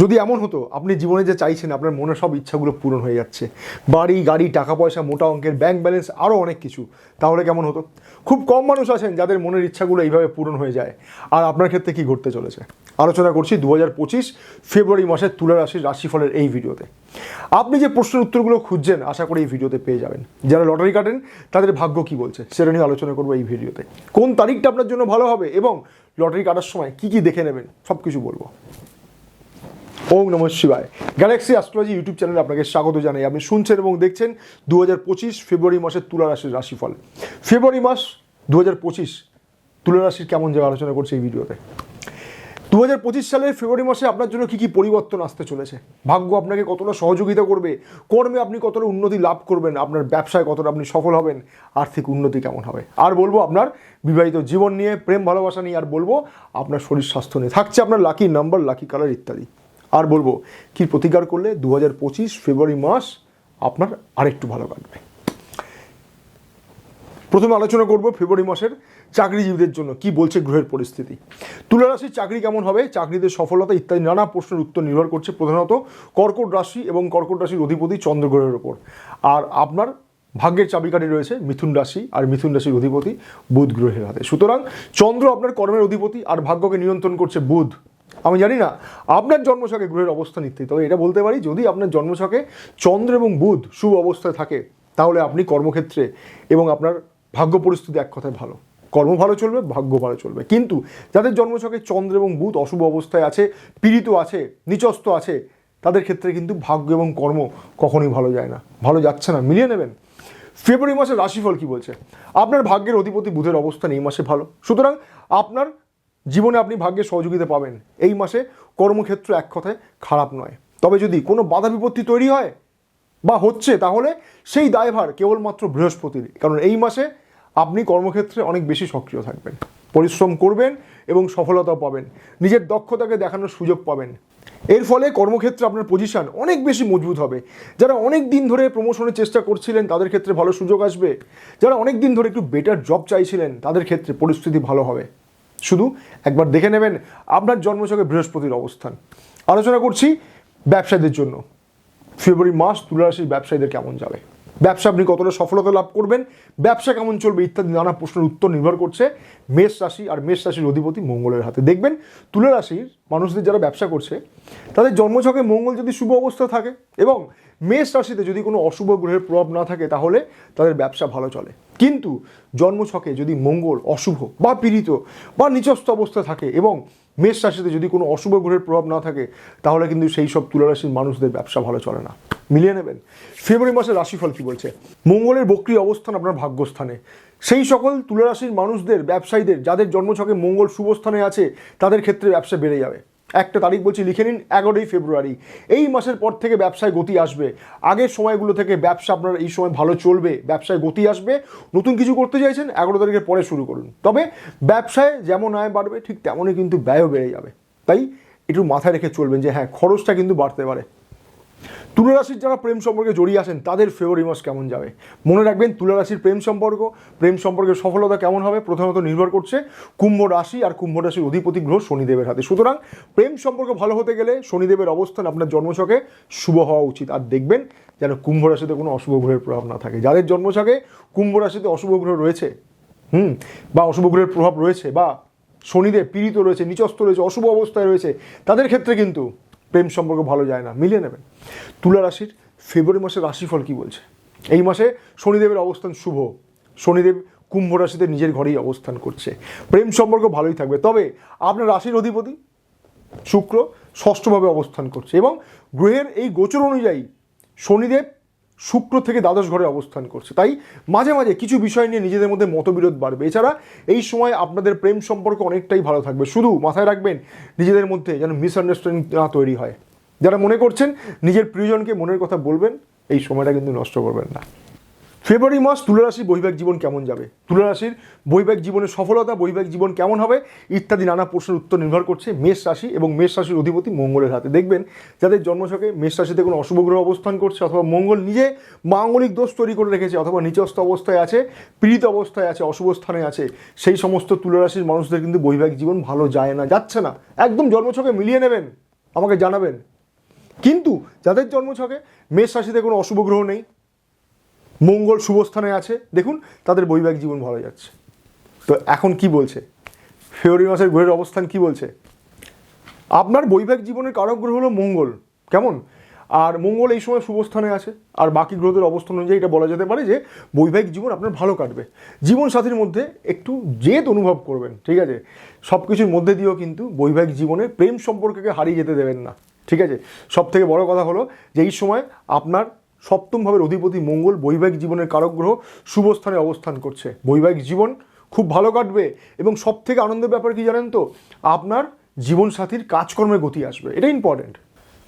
যদি এমন হতো, আপনি জীবনে যে চাইছেন, আপনার মনে সব ইচ্ছাগুলো পূরণ হয়ে যাচ্ছে। বাড়ি, গাড়ি টাকা পয়সা মোটা অঙ্কের ব্যাংক ব্যালেন্স আরও অনেক কিছু। তাহলে কেমন হতো? খুব কম মানুষ আছেন যাদের মনের ইচ্ছাগুলো এইভাবে পূরণ হয়ে যায়। আর আপনার ক্ষেত্রে কি ঘটতে চলেছে? আলোচনা করছি দু হাজার পঁচিশ ফেব্রুয়ারি মাসের তুলা রাশির রাশিফলের এই ভিডিওতে। আপনি যে প্রশ্নের উত্তরগুলো খুঁজছেন, আশা করি এই ভিডিওতে পেয়ে যাবেন। যারা লটারি কাটেন, তাদের ভাগ্য কি বলছে, সেটা নিয়ে আলোচনা করব এই ভিডিওতে। কোন তারিখটা আপনার জন্য ভালো হবে এবং লটারি কাটার সময় কি কি দেখে নেবেন সব কিছু বলব। ওম নম শিবায়। গ্যালাক্সি অ্যাস্ট্রোলজি ইউটিউব চ্যানেলে আপনাকে স্বাগত জানাই। আপনি শুনছেন এবং দেখছেন দু হাজার পঁচিশ ফেব্রুয়ারি মাসের তুলা রাশির রাশিফল। ফেব্রুয়ারি মাস দু হাজার পঁচিশ তুলা রাশির কেমন যাবে আলোচনা করছে এই ভিডিওতে। দু হাজার পঁচিশ সালের ফেব্রুয়ারি মাসে আপনার জন্য কী কী পরিবর্তন আসতে চলেছে? ভাগ্য আপনাকে কতটা সহযোগিতা করবে? কর্মে আপনি কতটা উন্নতি লাভ করবেন? আপনার ব্যবসায় কতটা আপনি সফল হবেন? আর্থিক উন্নতি কেমন হবে? আর বলব আপনার বিবাহিত জীবন নিয়ে, প্রেম, ভালোবাসা নিয়ে, আর বলব আপনার শরীর স্বাস্থ্য নিয়ে। থাকছে আপনার লাকি নাম্বার লাকি কালার ইত্যাদি। আর বলব, কি প্রতিকার করলে দু হাজার পঁচিশ ফেব্রুয়ারি মাস আপনার আরেকটু ভালো কাটবে? প্রথমে আলোচনা করব ফেব্রুয়ারি মাসের চাকরিজীবীদের জন্য, কি বলছে গ্রহের পরিস্থিতি? তুলা রাশির চাকরি কেমন হবে চাকরিতে সফলতা ইত্যাদি নানা প্রশ্নের উত্তর নির্ভর করছে প্রধানত কর্কট রাশি এবং কর্কট রাশির অধিপতি চন্দ্র গ্রহের ওপর। আর আপনার ভাগ্যের চাবিকাঠি রয়েছে মিথুন রাশি আর মিথুন রাশির অধিপতি বুধ গ্রহের হাতে। সুতরাং চন্দ্র আপনার কর্মের অধিপতি আর ভাগ্যকে নিয়ন্ত্রণ করছে বুধ। আমি জানি না। আপনার জন্মছকে গ্রহের অবস্থান ইত্যাদি তবে এটা বলতে পারি, যদি আপনার জন্মছকে চন্দ্র এবং বুধ শুভ অবস্থায় থাকে, তাহলে আপনি কর্মক্ষেত্রে এবং আপনার ভাগ্য পরিস্থিতি এক কথায় ভালো। কর্ম ভালো চলবে, ভাগ্য ভালো চলবে। কিন্তু যাদের জন্মছকে চন্দ্র এবং বুধ অশুভ অবস্থায় আছে, পীড়িত আছে নিচস্ত আছে, তাদের ক্ষেত্রে কিন্তু ভাগ্য এবং কর্ম কখনোই ভালো যায় না। ভালো যাচ্ছে না। মিলিয়ে নেবেন। ফেব্রুয়ারি মাসের রাশিফল কি বলছে? আপনার ভাগ্যের অধিপতি বুধের অবস্থান এই মাসে ভালো। সুতরাং আপনার জীবনে আপনি ভাগ্যের সহযোগিতা পাবেন। এই মাসে কর্মক্ষেত্র এক কথায় খারাপ নয়। তবে যদি কোনো বাধা বিপত্তি তৈরি হয় বা হচ্ছে, তাহলে সেই দায়ভার কেবলমাত্র বৃহস্পতির। কারণ এই মাসে আপনি কর্মক্ষেত্রে অনেক বেশি সক্রিয় থাকবেন। পরিশ্রম করবেন এবং সফলতা পাবেন। নিজের দক্ষতাকে দেখানোর সুযোগ পাবেন। এর ফলে কর্মক্ষেত্রে আপনার পজিশন অনেক বেশি মজবুত হবে। যারা অনেক দিন ধরে প্রমোশনের চেষ্টা করছিলেন, তাদের ক্ষেত্রে ভালো সুযোগ আসবে। যারা অনেক দিন ধরে একটু বেটার জব চাইছিলেন, তাদের ক্ষেত্রে পরিস্থিতি ভালো হবে। শুধু একবার দেখে নেবেন আপনার জন্মছকে বৃহস্পতির অবস্থান। আলোচনা করছি ব্যবসায়ীদের জন্য। ফেব্রুয়ারি মাস তুলারাশির ব্যবসায়ীদের কেমন যাবে? ব্যবসা আপনি কতটা সফলতা লাভ করবেন? ব্যবসা কেমন চলবে ইত্যাদি নানা প্রশ্নের উত্তর নির্ভর করছে। মেষ রাশি আর মেষ রাশির অধিপতি মঙ্গলের হাতে। দেখবেন তুলা রাশির মানুষদের যারা ব্যবসা করছে, তাদের জন্মছকে মঙ্গল যদি শুভ অবস্থা থাকে এবং মেষ রাশিতে যদি কোনো অশুভ গ্রহের প্রভাব না থাকে, তাহলে তাদের ব্যবসা ভালো চলে। কিন্তু জন্মছকে যদি মঙ্গল, অশুভ বা পীড়িত বা নিচস্থ অবস্থা থাকে এবং মেষ রাশিতে যদি কোনো অশুভ গ্রহের প্রভাব না থাকে, তাহলে কিন্তু সেই সব তুলা রাশির মানুষদের ব্যবসা ভালো চলে না। মিলিয়ে নেবেন। ফেব্রুয়ারি মাসের রাশিফল কি বলছে? মঙ্গলের বক্রি অবস্থান আপনার ভাগ্যস্থানে। সেই সকল তুলা রাশির মানুষদের, ব্যবসায়ীদের, যাদের জন্মছকে মঙ্গল শুভস্থানে আছে, তাদের ক্ষেত্রে ব্যবসা বেড়ে যাবে। একটা তারিখ বলছি, লিখে নিন, এগারোই ফেব্রুয়ারি। এই মাসের পর থেকে ব্যবসায় গতি আসবে। আগের সময়গুলো থেকে ব্যবসা আপনার এই সময় ভালো চলবে, ব্যবসায় গতি আসবে। নতুন কিছু করতে চাইছেন, এগারো তারিখের পরে শুরু করুন। তবে ব্যবসায় যেমন আয় বাড়বে, ঠিক তেমনই কিন্তু ব্যয়ও বেড়ে যাবে। তাই একটু মাথায় রেখে চলবেন যে হ্যাঁ খরচটা কিন্তু বাড়তে পারে। তুলা রাশির যারা প্রেম সম্পর্কে জড়িয়ে আসেন তাদের ফেব্রুয়ারি মাস কেমন যাবে? মনে রাখবেন, তুলারাশির প্রেম সম্পর্ক, প্রেম সম্পর্কের সফলতা কেমন হবে? প্রথমত নির্ভর করছে কুম্ভ রাশি আর কুম্ভ রাশির অধিপতি গ্রহ শনিদেবের হাতে। সুতরাং প্রেম সম্পর্ক ভালো হতে গেলে শনিদেবের অবস্থান আপনার জন্মছকে শুভ হওয়া উচিত। আর দেখবেন যেন কুম্ভ রাশিতে কোনো অশুভ গ্রহের প্রভাব না থাকে। যাদের জন্মছকে কুম্ভ রাশিতে অশুভ গ্রহ রয়েছে, হুম, বা অশুভ গ্রহের প্রভাব রয়েছে, বা শনিদেব পীড়িত রয়েছে নিচস্ত রয়েছে, অশুভ অবস্থায় রয়েছে, তাদের ক্ষেত্রে কিন্তু প্রেম সম্পর্ক ভালো যায় না, মিলিয়ে নেবেন। তুলা রাশির ফেব্রুয়ারি মাসের রাশিফল কি বলছে? এই মাসে শনিদেবের অবস্থান শুভ। শনিদেব কুম্ভ রাশিতে নিজের ঘরেই অবস্থান করছে। প্রেম সম্পর্ক ভালোই থাকবে। তবে আপনার রাশির অধিপতি শুক্র ষষ্ঠভাবে অবস্থান করছে এবং গ্রহের এই গোচর অনুযায়ী শনিদেব শুক্র থেকে দ্বাদশ ঘরে অবস্থান করছে। তাই মাঝে মাঝে কিছু বিষয় নিয়ে নিজেদের মধ্যে মতবিরোধ বাড়বে। এছাড়া এই সময় আপনাদের প্রেম সম্পর্ক অনেকটাই ভালো থাকবে। শুধু মাথায় রাখবেন, নিজেদের মধ্যে যেন মিসআন্ডারস্ট্যান্ডিং না তৈরি হয়। যারা মনে করছেন নিজের প্রিয়জনকে মনের কথা বলবেন, এই সময়টা কিন্তু নষ্ট করবেন না। ফেব্রুয়ারি মাস তুলা রাশির বৈবাহিক জীবন কেমন যাবে? তুলারাশির বৈবাহিক জীবনের সফলতা বৈবাহিক জীবন কেমন হবে? ইত্যাদি নানা প্রশ্নের উত্তর নির্ভর করছে মেষ রাশি এবং মেষ রাশির অধিপতি মঙ্গলের হাতে। দেখবেন, যাদের জন্মছকে মেষ রাশিতে কোনো অশুভ গ্রহ অবস্থান করছে অথবা মঙ্গল নিজে মাঙ্গলিক দোষ তৈরি করে রেখেছে অথবা নিচস্থ অবস্থায় আছে, পীড়িত অবস্থায় আছে, অশুভ স্থানে আছে, সেই সমস্ত তুলা রাশির মানুষদের কিন্তু বৈবাহিক জীবন ভালো যায় না, যাচ্ছে না। একদম জন্মছকে মিলিয়ে নেবেন, আমাকে জানাবেন। কিন্তু যাদের জন্মছকে মেষ রাশিতে কোনো অশুভ গ্রহ নেই মঙ্গল শুভস্থানে আছে। দেখুন, তাদের বৈবাহিক জীবন ভালো যাচ্ছে। তো এখন কি বলছে? ফেব্রুয়ারি মাসের গ্রহের অবস্থান কি বলছে? আপনার বৈবাহিক জীবনের কারক গ্রহ হলো মঙ্গল। কেমন? আর মঙ্গল এই সময় শুভস্থানে আছে। আর বাকি গ্রহদের অবস্থান অনুযায়ী এটা বলা যেতে পারে যে, বৈবাহিক জীবন আপনার ভালো কাটবে। জীবন সাথীর মধ্যে একটু জেদ অনুভব করবেন, ঠিক আছে? সব কিছুর মধ্যে দিয়েও কিন্তু বৈবাহিক জীবনে প্রেম সম্পর্ককে হারিয়ে যেতে দেবেন না, ঠিক আছে? সব থেকে বড় কথা হলো যে, এই সময় আপনার সপ্তম ভাবের অধিপতি মঙ্গল বৈবাহিক জীবনের কারক গ্রহ শুভস্থানে অবস্থান করছে। বৈবাহিক জীবন খুব ভালো কাটবে এবং সব থেকে আনন্দের ব্যাপার কি জানেন তো? আপনার জীবনসাথীর কাজকর্মে গতি আসবে। এটা ইম্পর্টেন্ট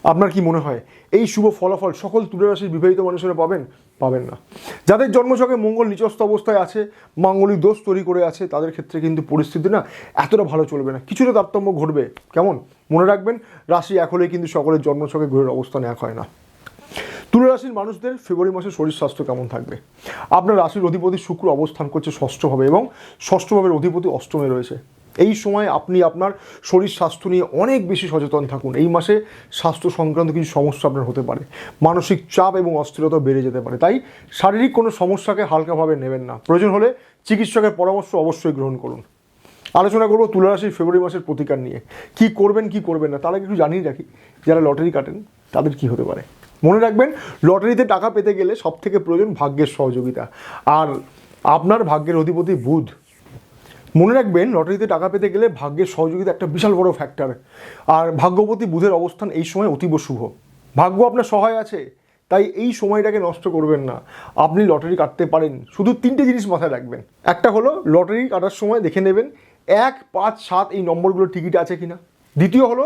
আপনার কি মনে হয়? এই শুভ ফলাফল সকল তুলে রাশির বিবাহিত মানুষেরা পাবেন? পাবেন না। যাদের জন্মছকে মঙ্গল নিচস্থ অবস্থায় আছে, মাঙ্গলিক দোষ তৈরি করে আছে, তাদের ক্ষেত্রে কিন্তু পরিস্থিতি না এতটা ভালো চলবে না। কিছুটা তারতম্য ঘটবে। কেমন? মনে রাখবেন, রাশি এক হলেই কিন্তু সকলের জন্মছকে গ্রহের অবস্থান এক হয় না। তুলা রাশির মানুষদের ফেব্রুয়ারি মাসে শরীর স্বাস্থ্য কেমন থাকবে? আপনার রাশির অধিপতি শুক্র অবস্থান করছে ষষ্ঠভাবে এবং ষষ্ঠভাবের অধিপতি অষ্টমে রয়েছে। এই সময় আপনি আপনার শরীর স্বাস্থ্য নিয়ে অনেক বেশি সচেতন থাকুন। এই মাসে স্বাস্থ্য সংক্রান্ত কিছু সমস্যা আপনার হতে পারে। মানসিক চাপ এবং অস্থিরতা বেড়ে যেতে পারে। তাই শারীরিক কোনো সমস্যাকে হালকাভাবে নেবেন না। প্রয়োজন হলে চিকিৎসকের পরামর্শ অবশ্যই গ্রহণ করুন। আলোচনা করব তুলা রাশির ফেব্রুয়ারি মাসের প্রতিকার নিয়ে। কি করবেন কি করবেন না, তার আগে একটু জানিয়ে রাখি, যারা লটারি কাটেন, তাদের কি হতে পারে? মনে রাখবেন, লটারিতে টাকা পেতে গেলে সব থেকে প্রয়োজন ভাগ্যের সহযোগিতা। আর আপনার ভাগ্যের অধিপতি বুধ। মনে রাখবেন, লটারিতে টাকা পেতে গেলে ভাগ্যের সহযোগিতা একটা বিশাল বড় ফ্যাক্টর আর ভাগ্যবতী বুধের অবস্থান এই সময় অতীব শুভ। ভাগ্য আপনার সহায় আছে, তাই এই সময়টাকে নষ্ট করবেন না। আপনি লটারি কাটতে পারেন, শুধু তিনটে জিনিস মাথায় রাখবেন। একটা হলো, লটারি কাটার সময় দেখে নেবেন, এক, পাঁচ, সাত এই নম্বরগুলো টিকিট আছে কিনা। দ্বিতীয় হলো,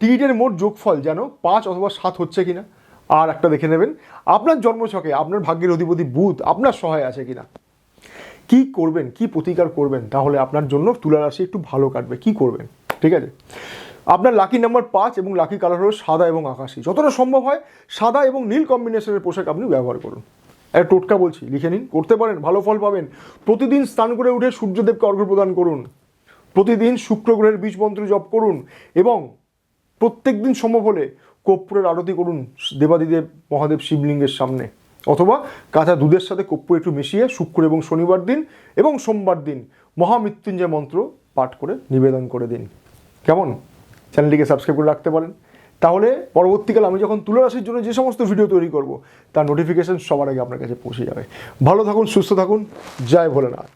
টিকিটের মোট যোগফল যেন পাঁচ অথবা সাত হচ্ছে কিনা। আর একটা দেখে নেবেন। আপনার জন্মছকে আপনার ভাগ্যের অধিপতি বুধ আপনার সহায় আছে কিনা? কি করবেন? কি প্রতিকার করবেন? তাহলে আপনার জন্য তুলা রাশি একটু ভালো কাটবে। কি করবেন? ঠিক আছে? আপনার লাকি নাম্বার পাঁচ এবং লাকি কালার হলো সাদা এবং আকাশি। যতটা সম্ভব হয় সাদা এবং নীল কম্বিনেশনের পোশাক আপনি ব্যবহার করুন। একটা টোটকা বলছি, লিখে নিন। করতে পারেন, ভালো ফল পাবেন। প্রতিদিন স্নান করে উঠে সূর্যদেবকে অর্ঘ্য প্রদান করুন। প্রতিদিন শুক্র গ্রহের বীজ মন্ত্র জপ করুন এবং প্রত্যেক দিন সম্ভব হলে কর্পূরের আরতি করুন দেবাদিদেব মহাদেব শিবলিঙ্গের সামনে। অথবা কাঁচা দুধের সাথে কর্পূর একটু মিশিয়ে শুক্র এবং শনিবার দিন এবং সোমবার দিন মহামৃত্যুঞ্জয় মন্ত্র পাঠ করে নিবেদন করে দিন। কেমন? চ্যানেলটিকে সাবস্ক্রাইব করে রাখতে পারেন। তাহলে পরবর্তীকালে আমি যখন তুলা রাশির জন্য যে সমস্ত ভিডিও তৈরি করব, তার নোটিফিকেশন সবার আগে আপনার কাছে পৌঁছে যাবে। ভালো থাকুন, সুস্থ থাকুন। জয় ভোলেনাথ।